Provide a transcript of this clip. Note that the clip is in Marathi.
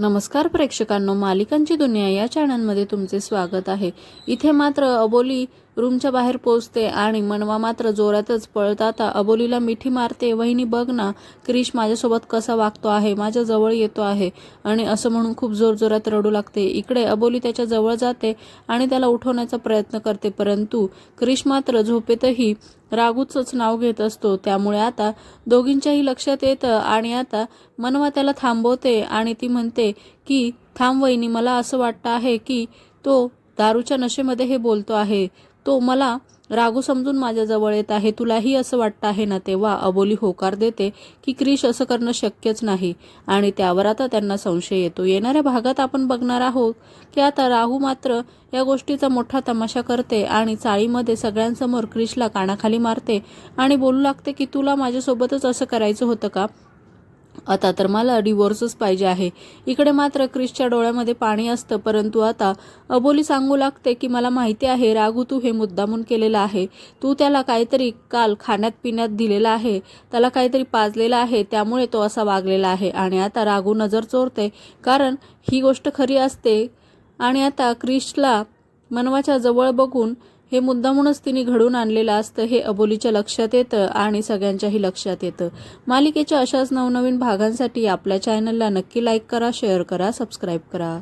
नमस्कार प्रेक्षकांनो मालिकांची दुनिया या चॅनलमध्ये तुमचे स्वागत आहे. इथे मात्र अबोली रूमच्या बाहेर पोचते आणि मनवा मात्र जोरातच पळताता अबोलीला मिठी मारते वहिनी बघ ना क्रिश माझ्यासोबत कसा वागतो आहे माझ्या जवळ येतो आहे. आणि असं म्हणून खूप जोरजोरात रडू लागते. इकडे अबोली त्याच्याजवळ जाते आणि त्याला उठवण्याचा प्रयत्न करते परंतु क्रिश मात्र झोपेतही रागूचंच नाव घेत असतो. त्यामुळे आता दोघींच्याही लक्षात येतं आणि आता मनवा त्याला थांबवते आणि ती म्हणते की थांब वहिनी मला असं वाटतं आहे की तो दारूच्या नशेमध्ये हे बोलतो आहे. तो मला रागू समजून माझ्याजवळ येत आहे. तुलाही असं वाटतं आहे ना तेव्हा? अबोली होकार देते की क्रिश असं करणं शक्यच नाही. आणि त्यावर आता त्यांना संशय येतो. येणाऱ्या भागात आपण बघणार आहोत की आता राहू मात्र या गोष्टीचा मोठा तमाशा करते आणि चाळीमध्ये सगळ्यांसमोर क्रिशला कानाखाली मारते आणि बोलू लागते की तुला माझ्यासोबतच असं करायचं होतं का? आता तर मला डिवोर्सच पाहिजे आहे. इकडे मात्र क्रिसच्या डोळ्यामध्ये पाणी असतं परंतु आता अबोली सांगू लागते की मला माहिती आहे रागू तू हे मुद्दामून केलेलं आहे. तू त्याला काहीतरी काल खाण्यात पिण्यात दिलेलं आहे त्याला काहीतरी पाजलेलं आहे त्यामुळे तो असा वागलेला आहे. आणि आता रागू नजर चोरते कारण ही गोष्ट खरी असते. आणि आता क्रिशला मनवाच्या जवळ बघून हे मुद्दामूनच तिने घडून आणलेलं असतं हे अबोलीच्या लक्षात येतं आणि सगळ्यांच्याही लक्षात येतं. मालिकेच्या अशाच नवनवीन भागांसाठी आपल्या चॅनलला नक्की लाईक करा शेअर करा सबस्क्राईब करा.